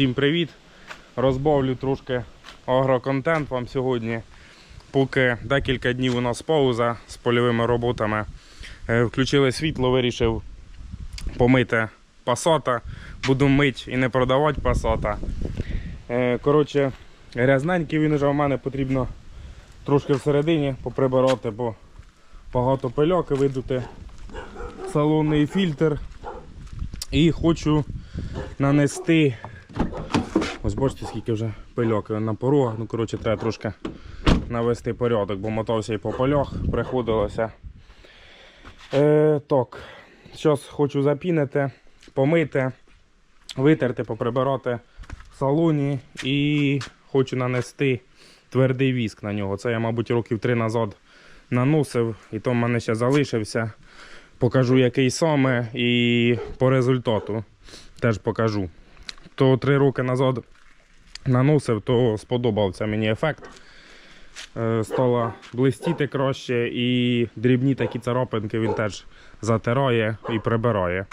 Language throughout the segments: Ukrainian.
Всім привіт! Розбавлю трошки агроконтент вам сьогодні. Поки декілька днів у нас пауза з польовими роботами. Е, Включили світло, вирішив помити пасата. Буду мити і не продавати пасата. Е, Коротше, грязненький він уже в мене потрібно трошки всередині поприбирати, бо багато пильоки видути. Салонний фільтр. І хочу нанести. Ось бачите, скільки вже пильок на порогах. Ну, коротше, треба трошки навести порядок, бо мотався і по полях, приходилося. Е, так, зараз хочу запінити, помити, витерти, поприбирати в салоні і хочу нанести твердий віск на нього. Це я, мабуть, років три назад наносив, і то в мене ще залишився. Покажу, який саме, і по результату теж покажу. То три роки назад наносив, то сподобався мені ефект. Е, Стало блистіти краще і дрібні такі царапинки він теж затирає і прибирає.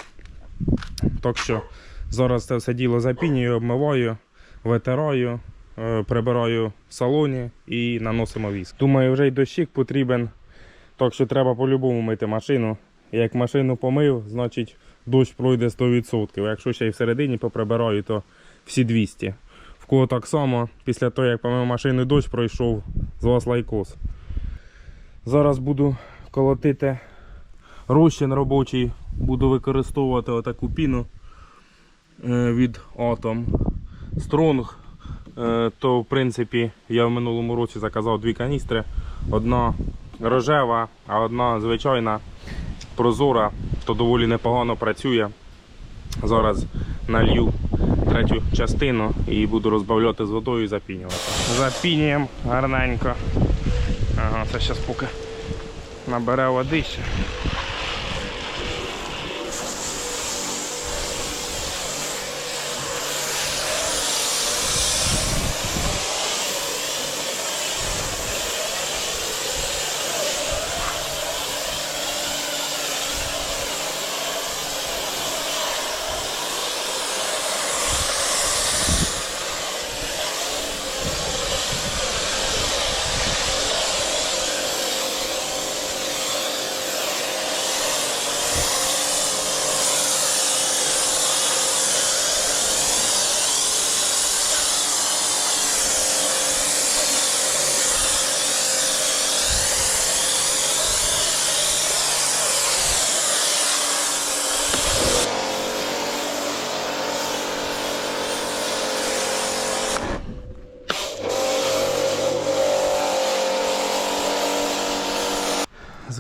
Так що зараз це все діло запінюю, обмиваю, витираю, е, прибираю в салоні і наносимо віск. Думаю, вже й дощик потрібен, так що треба по-любому мити машину. Як машину помив, значить дощ пройде 100%. Якщо ще й всередині поприбираю, то всі 200. В кого так само, після того, як помив машину, дощ пройшов, з вас лайкос. Зараз буду колотити розчин робочий, буду використовувати отаку піну е, від Atom Strong. Е, То, в принципі, я в минулому році заказав дві каністри. Одна рожева, а одна звичайна прозора, то доволі непогано працює. Зараз налью третю частину і буду розбавляти з водою і запінювати. Запінюємо гарненько. Ага, це зараз поки набере води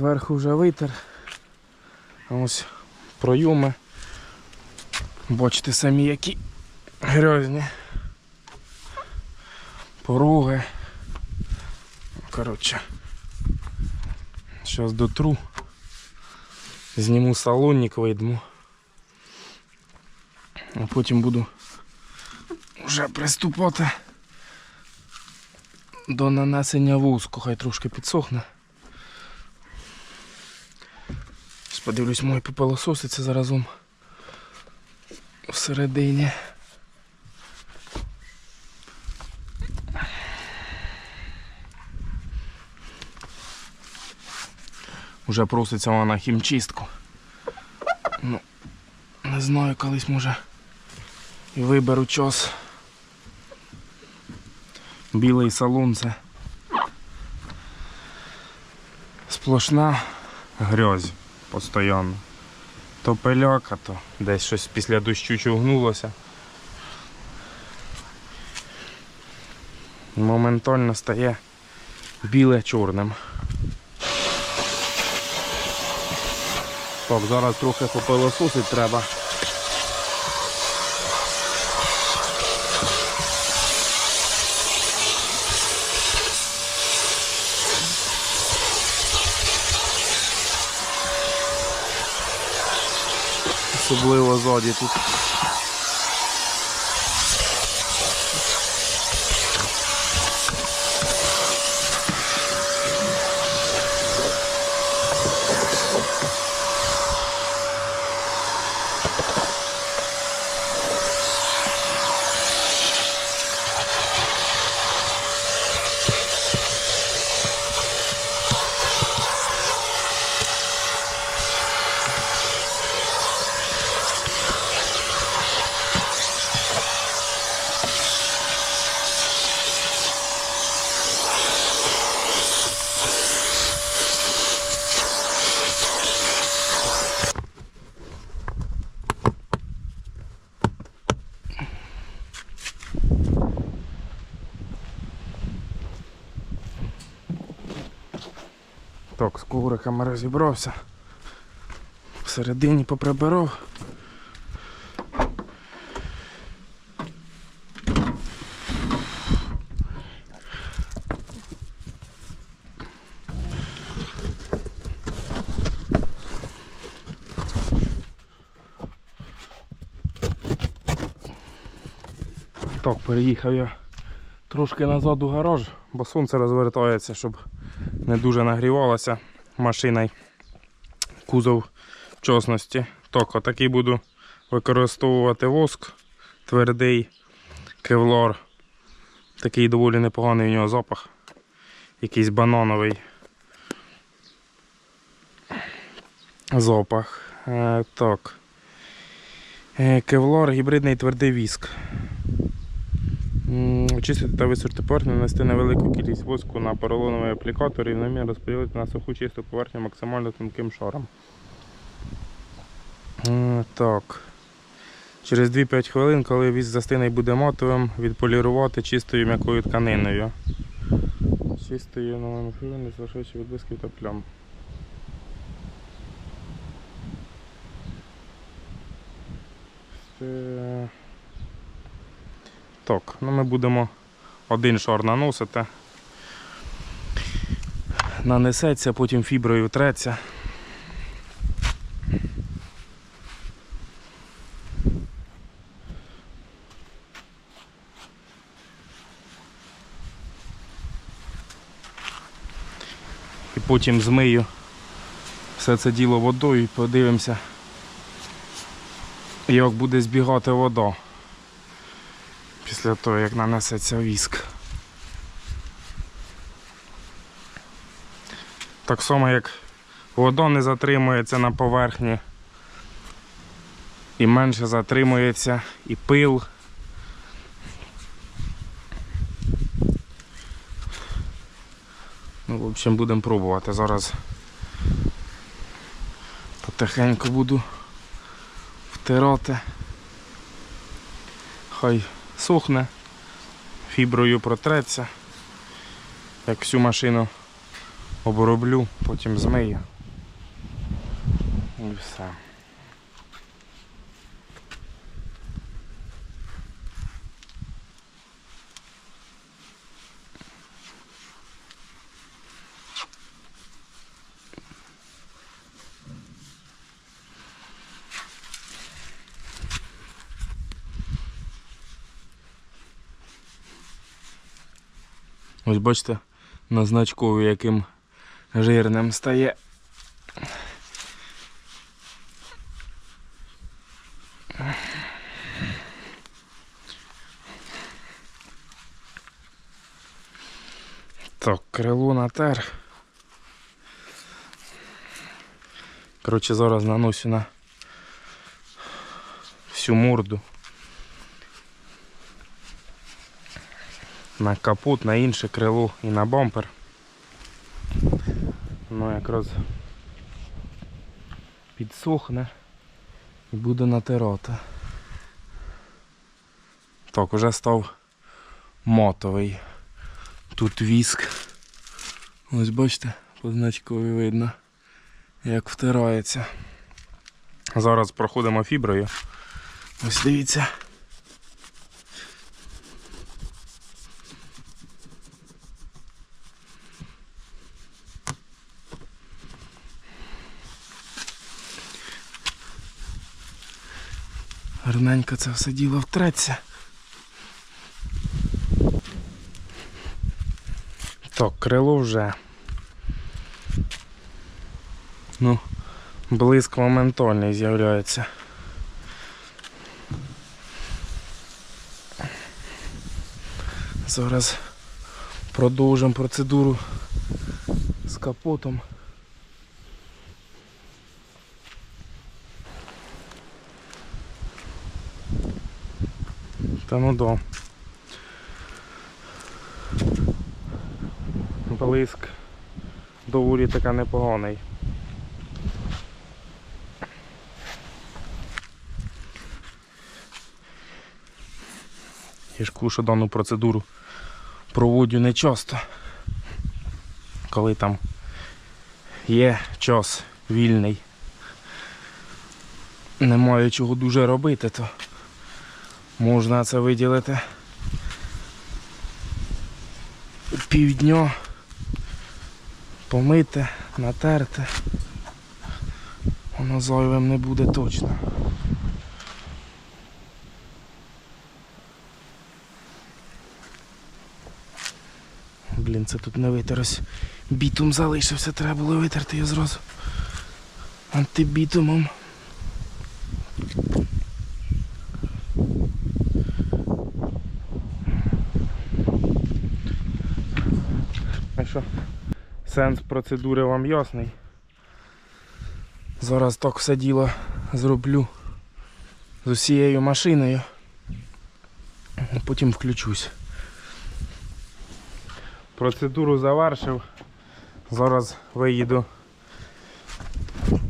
Зверху вже витер. Ось пройоми. Бачите самі які грязні. Пороги. Коротше. Зараз дотру. Зніму салонник, вийдемо. А потім буду вже приступати до нанесення вуску, хай трошки підсохне. Подивлюсь, мой попилососиться заразом всередині. Уже проситься вона на хімчистку. Ну, не знаю, колись може і виберу час. Білий салон це сплошна грязь постійно. То пиляка, то десь щось після дощу чугнулося. Моментально стає біле чорним. Так, зараз трохи попилососить треба. Особливо ззаді тут. Так, з ковриками розібрався. Всередині поприбирав. Так, переїхав я трошки назад у гараж, бо сонце розвертається, щоб не дуже нагрівалася машина й кузов в чесності. Так, отакий буду використовувати воск твердий кевлар. Такий доволі непоганий у нього запах. Якийсь банановий запах. Е, так. Е, Кевлар гібридний твердий віск. Очистити та висушити поверхню, нанести невелику кількість воску на поролоновий аплікатор і рівномірно розподілити на суху чисту поверхню максимально тонким шаром. Так. Через 2-5 хвилин, коли віск застине і буде матовим, відполірувати чистою м'якою тканиною. Чистою новими фільмами, не залишаючи відблисків та плям. Це... Так, ну ми будемо один шар наносити. Нанесеться, потім фіброю треться. І потім змию все це діло водою і подивимося, як буде збігати вода після того, як нанесеться віск. Так само, як вода не затримується на поверхні, і менше затримується і пил. Ну, в общем, будемо пробувати. Зараз потихеньку буду втирати. Хай сохне, фіброю протреться. Як всю машину оброблю, потім змию. І все. Ось бачите, на значкові яким жирним стає. Так, крило натер. Коротше, зараз наносю на всю морду. На капот, на інше крило і на бампер. Ну якраз підсохне і буде натирати. Так, уже став мотовий. Тут віск. Ось бачите, по значкові видно, як втирається. Зараз проходимо фіброю. Ось дивіться. Гарненько це все діло втреться. Так, крило вже. Ну, блиск моментальний з'являється. Зараз продовжимо процедуру з капотом. Та ну да. Блиск доволі така непоганий. Я ж що дану процедуру проводжу не часто. Коли там є час вільний. Немає чого дуже робити, то можна це виділити півдня, помити, натерти. Воно зайвим не буде точно. Блін, це тут не витерось. Бітум залишився, треба було витерти його зразу. Антибітумом. А що? Сенс процедури вам ясний. Зараз так все діло зроблю з усією машиною. Потім включусь. Процедуру завершив. Зараз виїду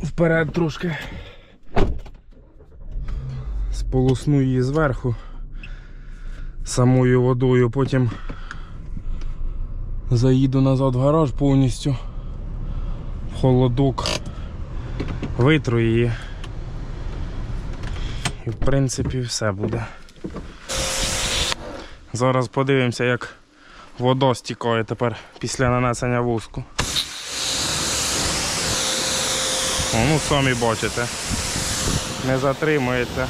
вперед трошки. Сполосну її зверху самою водою, потім заїду назад в гараж повністю в холодок, витру її. І в принципі все буде. Зараз подивимося, як вода стікає тепер після нанесення вуску. О, ну самі бачите. Не затримується.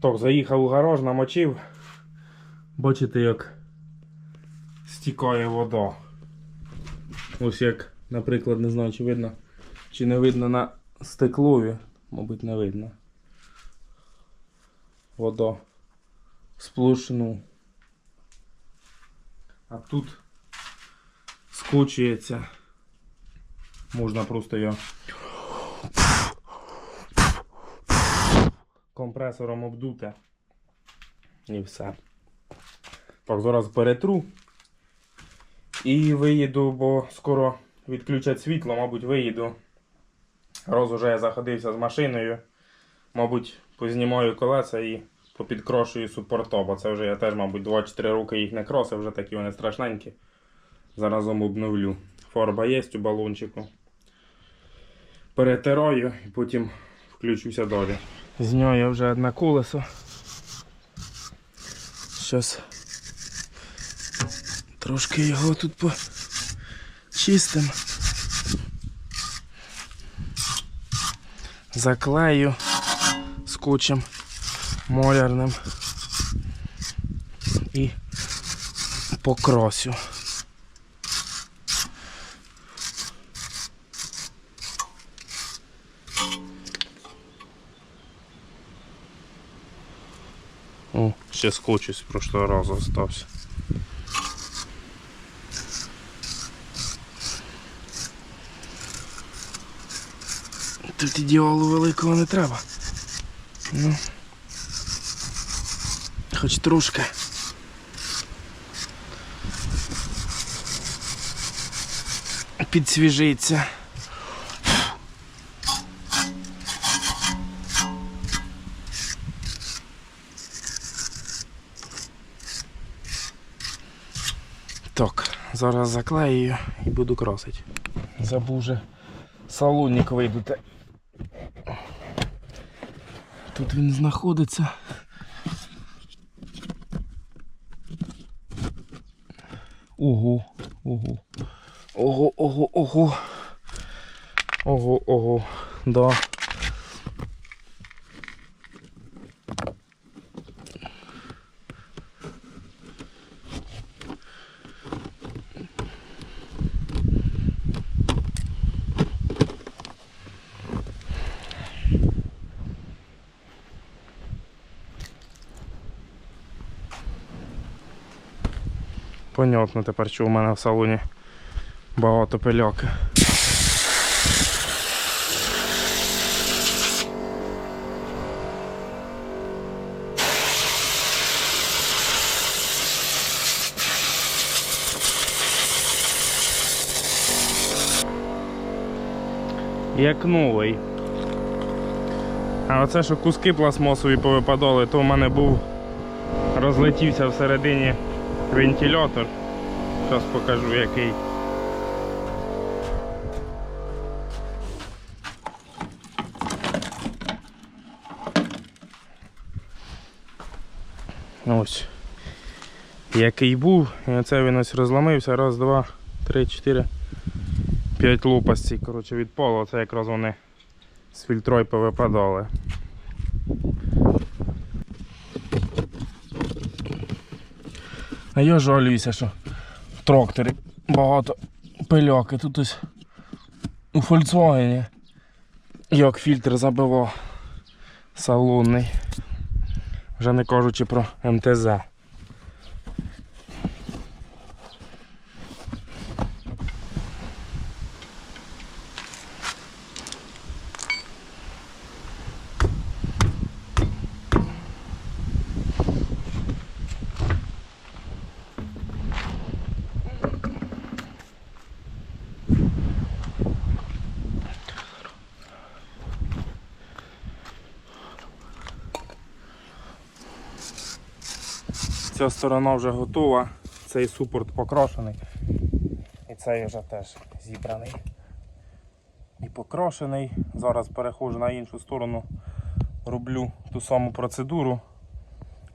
Так, заїхав у гараж, намочив. Бачите, як стікає вода. Ось як, наприклад, не знаю, чи видно, чи не видно на стеклові. Мабуть, не видно. Вода сплошну. А тут скочується. Можна просто його компресором обдути. І все. Так, зараз перетру. І виїду, бо скоро відключать світло, мабуть, виїду. Роз уже я заходився з машиною. Мабуть, познімаю колеса і попідкрошую супорто, бо це вже я теж, мабуть, 2-4 роки їх не кросив, вже такі вони страшненькі. Заразом обновлю. Фарба є у балончику. Перетираю і потім включуся далі. Зняв я вже одне колесо. Щас трошки його тут почистим. Заклею скотчем молярним і покросю. О, ще скотч з прошлого разу остався. Тут ідеалу великого не треба. Ну. Хоч трошки. Підсвіжиться. Зараз заклею і буду красити. Забув же салонник вибити. Тут він знаходиться. Ого, ого. Ого, ого, ого. Ого, ого. Да. Понятно тепер, що у мене в салоні багато пиляки. Як новий. А оце, що куски пластмасові повипадали, то в мене був розлетівся всередині вентилятор. Зараз покажу який. Ось. Який був. І оце він ось розламився. Раз, два, три, чотири, п'ять лопастей, коротше, відпало. Це якраз вони з фільтрою повипадали. А я жалююся, що в тракторі багато пиляки. Тут ось у Volkswagen як фільтр забивав салонний. Вже не кажучи про МТЗ. Ця сторона вже готова, цей супорт покрашений. І цей вже теж зібраний. І покрашений. Зараз переходжу на іншу сторону, роблю ту саму процедуру.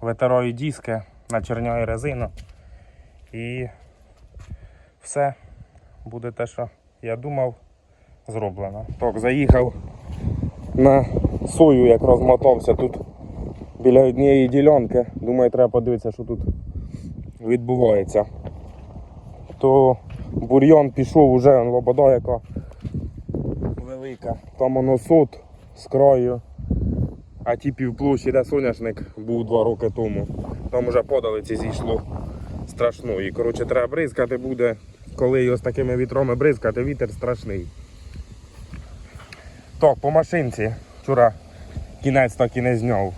Витираю диски, начерняю резину. І все буде те, що я думав, зроблено. Так, заїхав на сою, як розмотався тут біля однієї ділянки. Думаю, треба подивитися, що тут відбувається. То бур'ян пішов уже, лобода яка велика. Там воно сот з краю. А ті півплощі, де соняшник був два роки тому. Там уже подалиці зійшло страшно. І коротше треба бризкати буде, коли його з такими вітрами бризкати, вітер страшний. Так, по машинці. Вчора кінець так і не зняв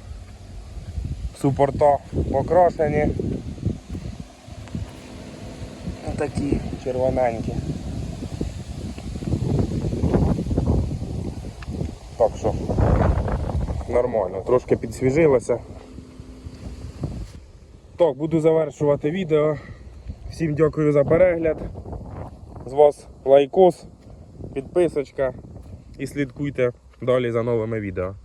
супорта покрашені. Такі червоненькі. Так що нормально, трошки підсвіжилося. Так, буду завершувати відео. Всім дякую за перегляд. З вас лайкос, підписочка і слідкуйте далі за новими відео.